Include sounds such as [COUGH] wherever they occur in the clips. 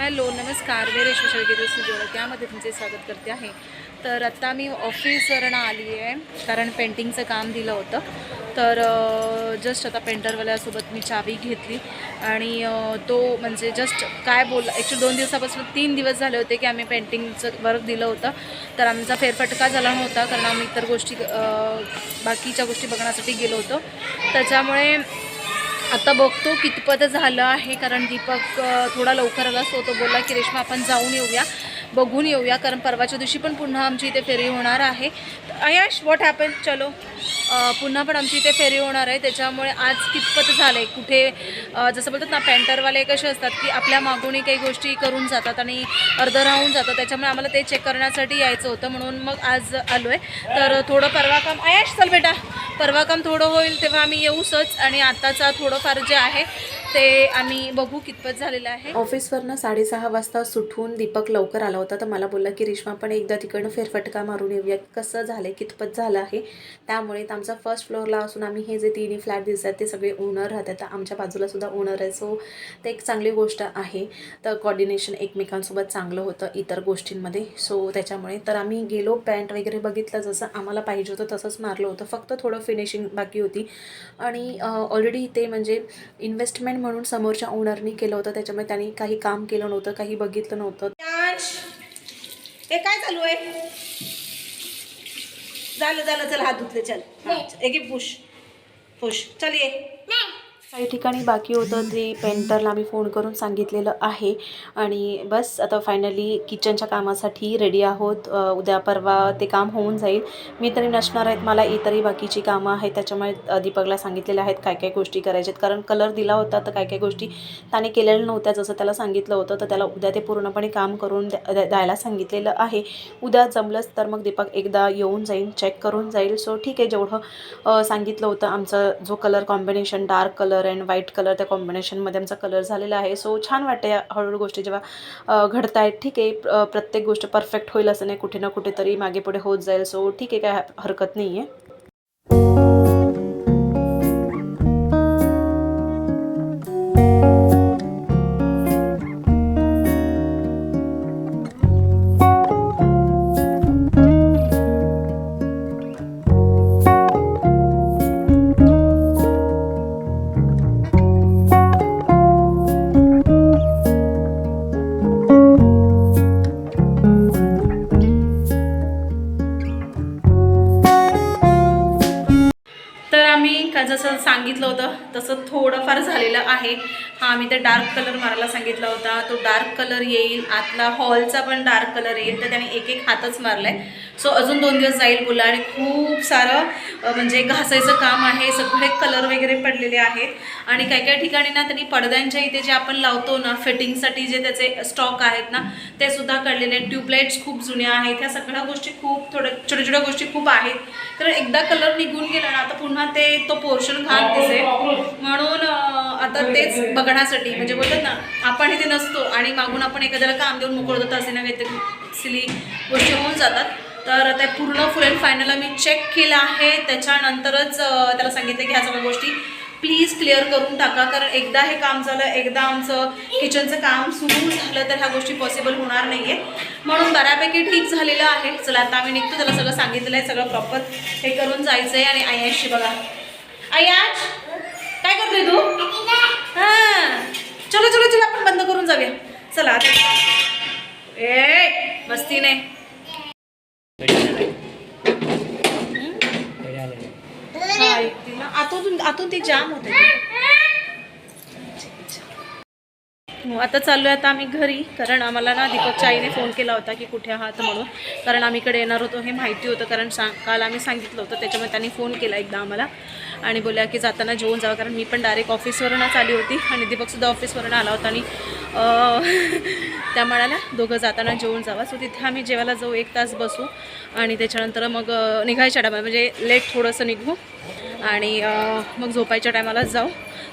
Hello नमस्कार. मी रेश्मा शेळके सुजोळ त्यामध्ये तुमचे स्वागत करते आहे. तर आत्ता मी ऑफिसवरनं आली आहे कारण पेंटिंगचं काम दिलं होतं. तर जस्ट आता पेंटरवाल्यासोबत मी चावी घेतली. आणि तो म्हणजे जस्ट काय बोलला ॲक्च्युली दोन दिवसापासून तीन दिवस झाले होते की आम्ही पेंटिंगचं वर्क दिलं होतं. तर आमचा फेरफटका झाला नव्हता कारण आम्ही इतर गोष्टी बाकीच्या गोष्टी बघण्यासाठी गेलो होतो. त्याच्यामुळे आता बघतो कितपत झालं आहे कारण दीपक थोडा लवकर आला असतो तो बोलला की रेश्मा आपण जाऊन येऊया बघून येऊया कारण परवाच्या दिवशी पण पुन्हा आमची इथे फेरी होणार आहे. आयाश वॉट हॅपन चलो. पुन्हा पण आमची इथे फेरी होणार आहे त्याच्यामुळे आज कितपत झालं आहे कुठे जसं बोलतात ना पेंटरवाले कसे असतात की आपल्या मागूनही काही गोष्टी करून जातात आणि अर्धं राहून जातात त्याच्यामुळे आम्हाला ते चेक करण्यासाठी यायचं होतं म्हणून मग आज आलो आहे तर थोडं परवा काम आयाश चल बेटा. परवा काम थोडं होईल तेव्हा आम्ही येऊसच आणि आत्ताचा थोडंफार जे आहे ते आम्ही बघू कितपत झालेलं आहे. ऑफिसवरनं साडेसहा वाजता सुटून दीपक लवकर आला होता तर मला बोलला की रिश्मा पण एकदा तिकडनं फेरफटका मारून येऊया. कसं झालं आहे कितपत झालं आहे? त्यामुळे आमचा फर्स्ट फ्लोअरला असून आम्ही हे जे तिन्ही फ्लॅट दिसतात ते सगळे ओनर राहतात. तर आमच्या बाजूला सुद्धा ओनर आहे. सो ते एक चांगली गोष्ट आहे. तर कॉर्डिनेशन एकमेकांसोबत चांगलं होतं इतर गोष्टींमध्ये. सो त्याच्यामुळे तर आम्ही गेलो पॅन्ट वगैरे बघितलं जसं आम्हाला पाहिजे होतं तसंच मारलं होतं. फक्त थोडं फिनिशिंग बाकी होती. आणि ऑलरेडी ते म्हणजे इन्व्हेस्टमेंट म्हणून समोरच्या ओनरनी केलं होतं. त्याच्यामुळे त्यांनी काही काम केलं नव्हतं काही बघितलं नव्हतं. हे काय चालू आहे? झालं झालं चल हात धुतले चल. हा, एक पुश पुश. चल ये. काही ठिकाणी बाकी होतं ते पेंटरला आम्ही फोन करून सांगितलेलं आहे. आणि बस आता फायनली किचनच्या कामासाठी रेडी आहोत. उद्या परवा ते काम होऊन जाईल. मी तरी नसणार आहेत. मला इतरही बाकीची कामं आहेत त्याच्यामुळे दीपकला सांगितलेल्या आहेत काय काय गोष्टी करायच्यात. कारण कलर दिला होता तर काय काय गोष्टी त्याने केलेल्या नव्हत्या. जसं त्याला सांगितलं होतं तर त्याला उद्या ते पूर्णपणे काम करून द्या- द्यायला सांगितलेलं आहे. उद्या जमलंच तर मग दीपक एकदा येऊन जाईल चेक करून जाईल. सो ठीक आहे जेवढं सांगितलं होतं आमचं जो colour combination dark colour and white colour त्या कॉम्बिनेशनमध्ये आमचा कलर झालेला आहे. सो छान वाटते या हळूहळू गोष्टी जेव्हा घडत आहेत ठीक आहे प्रत्येक गोष्ट परफेक्ट होईल असं नाही कुठे ना कुठेतरी मागे पुढे होत जाईल. सो ठीक आहे काय हरकत नाही आहे का जसं सांगितलं होतं तसं थोडंफार झालेलं आहे. हा मी ते डार्क कलर मारायला सांगितला होता. तो डार्क कलर येईल. आतला हॉलचा पण डार्क कलर येईल. तर त्याने एक एक हातच मारलाय. सो अजून दोन दिवस जाईल बोला आणि खूप सारं म्हणजे घासायचं काम आहे. सगळे कलर वगैरे पडलेले आहेत. आणि काही काही ठिकाणी ना त्यांनी पडद्यांच्या इथे जे आपण लावतो ना फिटिंगसाठी जे त्याचे स्टॉक आहेत ना ते सुद्धा काढलेले आहेत. ट्यूबलाईट्स खूप जुन्या आहेत. ह्या सगळ्या गोष्टी खूप थोड्या छोट्या छोट्या गोष्टी खूप आहेत. तर एकदा कलर निघून गेला ना आता पुन्हा ते तो पोर्शन घाण दिसेल. म्हणून आता तेच बघण्यासाठी म्हणजे बोलतात ना आपण इथे नसतो आणि मागून आपण एखाद्याला काम देऊन मोकळत होतो असे ना काहीतरी सिली गोष्टी होऊन जातात. तर ते पूर्ण फुल अँड फायनल आम्ही चेक केलं आहे. त्याच्यानंतरच त्याला सांगितलं की ह्या सगळ्या गोष्टी प्लीज क्लिअर करून टाका. कारण एकदा हे काम झालं एकदा आमचं किचनचं काम सुरू झालं तर ह्या गोष्टी पॉसिबल होणार नाही आहे म्हणून बऱ्यापैकी ठीक झालेलं आहे. चला आता आम्ही निघतो. त्याला सगळं सांगितलं आहे सगळं प्रॉपर हे करून जायचं आहे आणि आयाशी बघा. आयाश काय करतोय तू? हां. चलो चलो चलो आपण बंद करून जाऊया. चला आता. ए मस्ती नाही हा, एकटी ना. आतून आतून ते जाम होते हो, आता चाललोय आता आम्ही घरी कारण आम्हाला ना दीपकच्या आईने फोन केला होता की कुठे आहात म्हणून. कारण आम्ही इकडे येणार होतो हे माहिती होतं कारण सांग काल आम्ही सांगितलं होतं त्याच्यामुळे त्यांनी फोन केला एकदा आम्हाला. आणि बोलल्या की जाताना जेवून जावं कारण मी पण डायरेक्ट ऑफिसवरूनच आली होती आणि दीपकसुद्धा ऑफिसवरून आला होता आणि [LAUGHS] त्या म्हणाल्या दोघं जाताना जेवून जावा. सो तिथे आम्ही जेवायला जाऊ एक तास बसू. आणि त्याच्यानंतर मग निघायच्या टायमाला म्हणजे लेट थोडंसं निघू. आणि मग झोपायच्या टायमालाच जाऊ.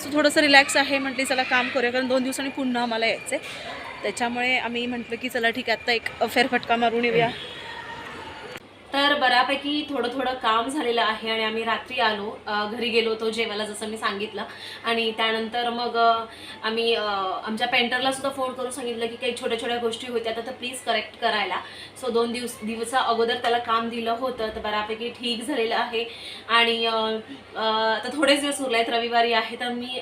सो थोडंसं रिलॅक्स आहे म्हटली चला काम करूया कारण दोन दिवसांनी पुन्हा आम्हाला यायचं आहे त्याच्यामुळे आम्ही म्हटलं की चला ठीक आहे आत्ता एक फेरफटका मारून येऊया. तर बऱ्यापैकी थोडं थोडं काम झालेलं आहे आणि आम्ही रात्री आलो. घरी गेलो होतो जेवायला जसं मी सांगितलं. आणि त्यानंतर मग आम्ही आमच्या पेंटरला सुद्धा फोन करून सांगितलं की काही छोट्या छोट्या गोष्टी होत्या तर प्लीज करेक्ट करायला. सो दोन दिवस दिवसा अगोदर त्याला काम दिलं होतं तर बऱ्यापैकी ठीक झालेलं आहे. आणि आता थोडेच दिवस उरले आहेत रविवारी आहे तर मी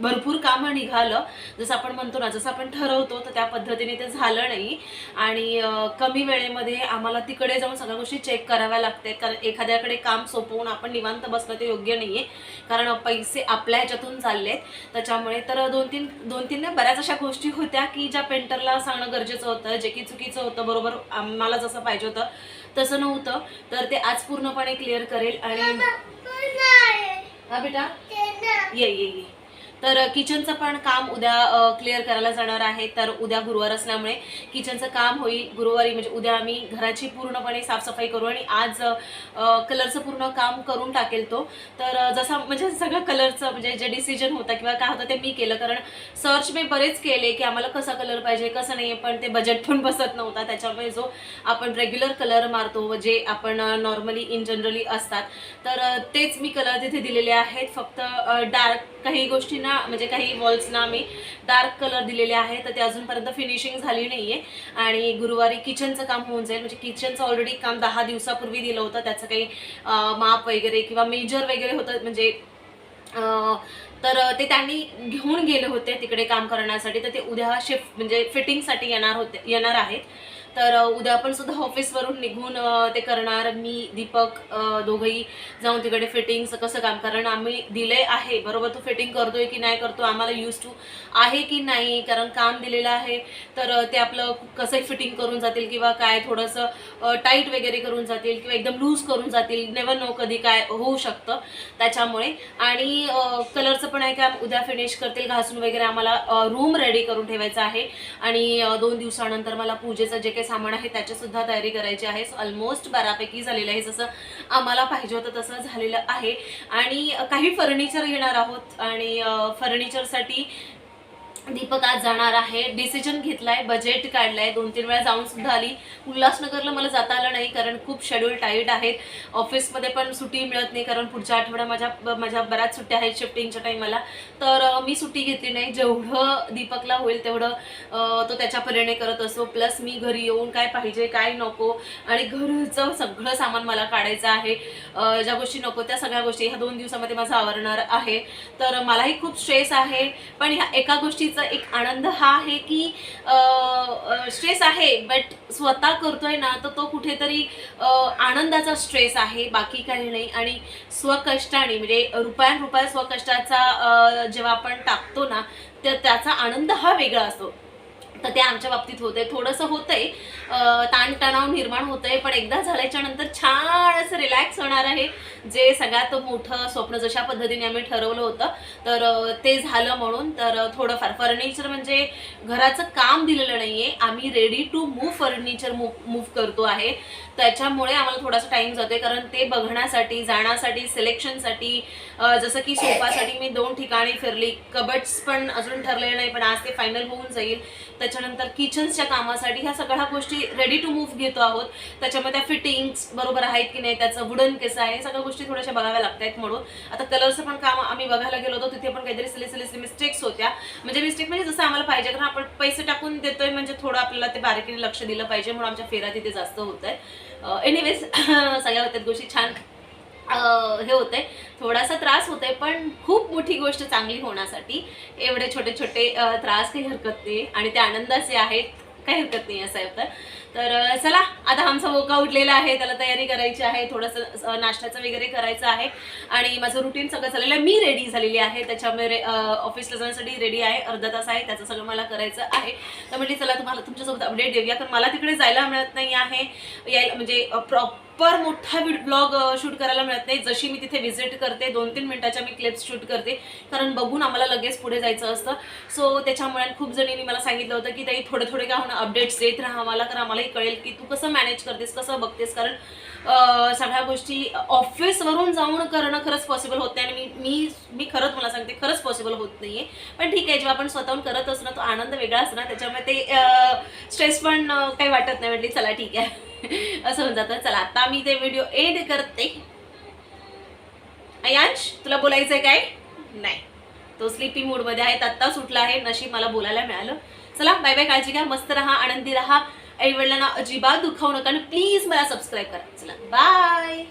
भरपूर कामं निघालं. जसं आपण म्हणतो ना जसं आपण ठरवतो तर त्या पद्धतीने ते झालं नाही. आणि कमी वेळेमध्ये आम्हाला तिकडे जाऊन सगळ्या गोष्टी चेक कराव्या लागतात. कारण एखाद्याकडे काम सोपवून आपण निवांत बसणं ते योग्य नाही आहे कारण पैसे आपल्या ह्याच्यातून चाललेत. त्याच्यामुळे तर दोन तीन दोन तीन बऱ्याच अशा गोष्टी होत्या की ज्या पेंटरला सांगणं गरजेचं होतं जे की चुकीचं होतं बरोबर आम्हाला जसं पाहिजे होतं तसं नव्हतं. तर ते आज पूर्णपणे क्लिअर करेल आणि हा बेटा? ये ये ये. तर किचनचं पण काम उद्या क्लिअर करायला जाणार आहे. तर उद्या गुरुवार असल्यामुळे किचनचं काम होईल गुरुवारी म्हणजे उद्या आम्ही घराची पूर्णपणे साफसफाई करू आणि आज कलरचं पूर्ण काम करून टाकेल तो. तर जसा म्हणजे सगळं कलरचं म्हणजे जे डिसिजन होतं किंवा काय होतं ते मी केलं. कारण सर्च मी बरेच केले की आम्हाला कसा कलर पाहिजे कसं नाही पण ते बजेट पण बसत नव्हता. त्याच्यामुळे जो आपण रेग्युलर कलर मारतो जे आपण नॉर्मली इन जनरली असतात. तर तेच मी कलर तिथे दिलेले आहेत. फक्त डार्क काही गोष्टींना म्हणजे काही वॉल्सना आम्ही डार्क कलर दिलेले आहे तर ते अजूनपर्यंत फिनिशिंग झाली नाही आहे आणि गुरुवारी किचनचं काम होऊन जाईल. म्हणजे किचनचं ऑलरेडी काम दहा दिवसापूर्वी दिलं होतं. त्याचं काही माप वगैरे किंवा मेजर वगैरे होतं. म्हणजे तर ते त्यांनी घेऊन गेले होते तिकडे काम करण्यासाठी. तर ते उद्या शिफ्ट म्हणजे फिटिंगसाठी येणार होते येणार आहेत. तर उद्या पण सुद्धा ऑफिसवरून निघून ते करणार. मी दीपक दोघंही जाऊन तिकडे फिटिंगचं कसं काम कारण आम्ही दिले आहे. बरोबर तो फिटिंग करतोय की नाही करतो आम्हाला यूज टू आहे की नाही? कारण काम दिलेलं आहे. तर ते आपलं कसं फिटिंग करून जातील किंवा काय थोडंसं टाईट वगैरे करून जातील किंवा एकदम लूज करून जातील. नेवर नो कधी काय होऊ शकतं त्याच्यामुळे. आणि कलरचं पण आहे काम उद्या फिनिश करतील. घासून वगैरे आम्हाला रूम रेडी करून ठेवायचं आहे. आणि दोन दिवसानंतर मला पूजेचं जे काही सामान आहे त्याची सुद्धा तयारी करायची आहे. ऑलमोस्ट बऱ्यापैकी झालेलं आहे जसं आम्हाला पाहिजे होतं तसं झालेलं आहे. आणि काही फर्निचर घेणार आहोत आणि फर्निचरसाठी दीपक आज जाणार आहे. डिसिजन घेतलाय बजेट काढलाय. दोन तीन वेळा जाऊन सुद्धा आली. उल्हासनगरला मला जाता आलं नाही कारण खूप शेड्यूल टाईट आहेत. ऑफिसमध्ये पण सुट्टी मिळत नाही कारण पुढच्या आठवड्या माझ्या माझ्या बऱ्याच सुट्ट्या आहेत शिफ्टिंगच्या टाईमाला तर मी सुट्टी घेतली नाही. जेवढं दीपकला होईल तेवढं तो त्याच्या परीने करत असतो प्लस मी घरी येऊन काय पाहिजे काय नको आणि घरचं सगळं सामान मला काढायचं आहे. ज्या गोष्टी नको त्या सगळ्या गोष्टी ह्या दोन दिवसामध्ये माझं आवरणार आहे. तर मलाही खूप स्ट्रेस आहे. पण ह्या एका गोष्टीचा एक आनंद हा आहे की स्ट्रेस आहे बट स्वतः करतोय ना तर तो कुठेतरी आनंदाचा स्ट्रेस आहे बाकी काही नाही. आणि स्वकष्टाने म्हणजे रुपयान रुपया स्वकष्टाचा जेव्हा आपण टाकतो ना तर त्याचा आनंद हा वेगळा असतो. तर ते आमच्या बाबतीत होतंय. थोडंसं होतंय. ताणतणाव निर्माण होतंय पण एकदा झाल्याच्यानंतर छान असं रिलॅक्स होणार आहे. जे सगळ्यात मोठं स्वप्न जशा पद्धतीने आम्ही ठरवलं होतं तर ते झालं म्हणून. तर थोडंफार फर्निचर म्हणजे घराचं काम दिलेलं नाहीये. आम्ही ready to move furniture move move करतो आहे. त्याच्यामुळे आम्हाला थोडासा टाईम जातोय. कारण ते बघण्यासाठी जाण्यासाठी सिलेक्शनसाठी जसं की सोफासाठी मी दोन ठिकाणी फिरली. कबट्स पण अजून ठरलेले नाही पण आज ते फायनल होऊन जाईल. त्याच्यानंतर किचन्सच्या कामासाठी ह्या सगळ्या गोष्टी रेडी टू मूव्ह घेतो आहोत. त्याच्यामध्ये त्या फिटिंग्स बरोबर आहेत की नाही त्याचं वुडन कसं आहे सगळ्या गोष्टी थोड्याशा बघाव्या लागतात म्हणून. आता कलरचं पण काम आम्ही बघायला गेलो होतो तिथे पण काहीतरी सिले सिले मिस्टेक्स होत्या. म्हणजे मिस्टेक म्हणजे जसं आम्हाला पाहिजे कारण आपण पैसे टाकून देतोय म्हणजे थोडं आपल्याला ते बारीकीने लक्ष दिलं पाहिजे म्हणून आमच्या फेरा तिथे जास्त होत आहे एनिवेज सगळ्या होत्या गोष्टी छान. हे होतंय. थोडासा त्रास होतोय पण खूप मोठी गोष्ट चांगली होण्यासाठी एवढे छोटे छोटे त्रास काही हरकत नाही. आणि ते आनंदाचे आहेत काही हरकत नाही असं येतं तर तर चला आता आमचा मोका उठलेला आहे त्याला तयारी करायची आहे थोडंसं नाश्त्याचं वगैरे करायचं आहे. आणि माझं रुटीन सगळं झालेलं आहे. मी रेडी झालेली आहे. त्याच्यामुळे रे ऑफिसला जाण्यासाठी रेडी आहे. अर्धा तास आहे. त्याचं सगळं मला करायचं आहे. तर म्हटली चला तुम्हाला तुमच्यासोबत अपडेट देऊया. कारण मला तिकडे जायला मिळत नाही आहे. यायला म्हणजे प्रॉपर मोठा ब्लॉग शूट करायला मिळत नाही. जशी मी तिथे व्हिजिट करते दोन तीन मिनटाच्या मी क्लिप्स शूट करते. कारण बघून आम्हाला लगेच पुढे जायचं असतं. सो त्याच्यामुळे खूप जणींनी मला सांगितलं होतं की ताई थोडे थोडे काय होणं अपडेट्स देत राहा आम्हाला. कारण मलाही कळेल की तू कसं मॅनेज करतेस कसं बघतेस? कारण सगळ्या गोष्टी ऑफिसवरून जाऊन करणं खरंच पॉसिबल होत नाही. आणि मी मी मी खरंच मला सांगते खरंच पॉसिबल होत नाही आहे पण ठीक आहे जेव्हा आपण स्वतःहून करत असतो ना तो आनंद वेगळाच ना. त्याच्यामुळे ते स्ट्रेस पण काही वाटत नाही. म्हटली चला ठीक आहे. [LAUGHS] असं होऊन जातं. चला आता मी ते व्हिडिओ एड करते. अयांश तुला बोलायचं आहे काय? नाही. तो स्लीपी मूडमध्ये आहे. आत्ता सुटला आहे. नशीब मला बोलायला मिळालं. चला बाय बाय काळजी घ्या. मस्त राहा आनंदी राहा. आई वडिलांना अजिबात दुखावू नका आणि प्लीज मला सबस्क्राईब करा. चला बाय